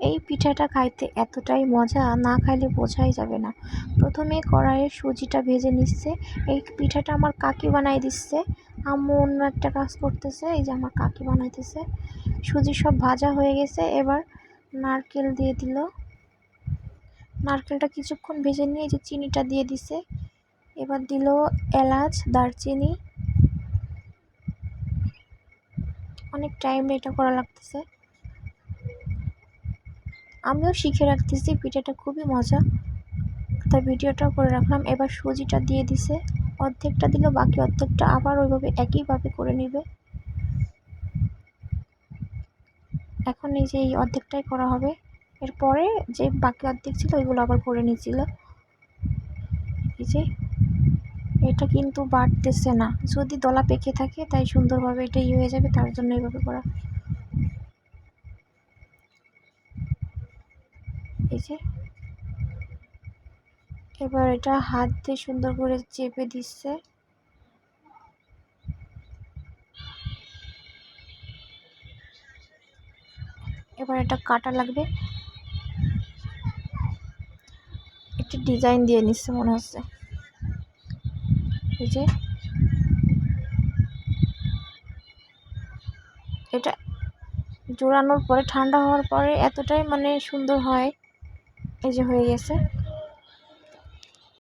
এই পিঠাটা খাইতে এতটাই মজা না খাইলে বোঝাই যাবে না। প্রথমে কড়াইয়ে সুজিটা ভেজে নিচ্ছে। এই পিঠাটা আমার কাকি বানাই দিচ্ছে। আম্মু অন্য একটা কাজ করতেছে, এই যে আমার কাকি বানাইতেছে। সুজি সব ভাজা হয়ে গেছে, এবার নারকেল দিয়ে দিল। নারকেলটা কিছুক্ষণ ভেজে নিয়ে যে চিনিটা দিয়ে দিছে। এবার দিল এলাচ, দারচিনি। অনেক টাইম এটা করা লাগতেছে। আমিও শিখে রাখতেছি, পিঠাটা খুবই মজা। তার ভিডিওটাও করে রাখলাম, এবার সুজিটা দিয়ে দিছে। অর্ধেকটা দিল, বাকি অর্ধেকটা আবার ওইভাবে একইভাবে করে নিবে। এখন এই যে এই অর্ধেকটাই করা হবে। এরপরে যে বাকি অর্ধেক ছিল, ওইগুলো আবার করে নিয়েছিল এটা কিন্তু বাড়তেছে না। যদি দলা পেকে থাকে, তাই সুন্দরভাবে এটা ইয়ে হয়ে যাবে, তার জন্য এইভাবে করা। এই যে। এবার এটা হাত দিয়ে সুন্দর করে চেপে দিচ্ছে। এবার এটা কাটা লাগবে। একটি ডিজাইন দিয়ে নিচ্ছে মনে হচ্ছে। এই যে। এটা জোড়ানোর পরে, ঠান্ডা হওয়ার পরে এতটাই মানে সুন্দর হয়। এই যে হয়ে গেছে।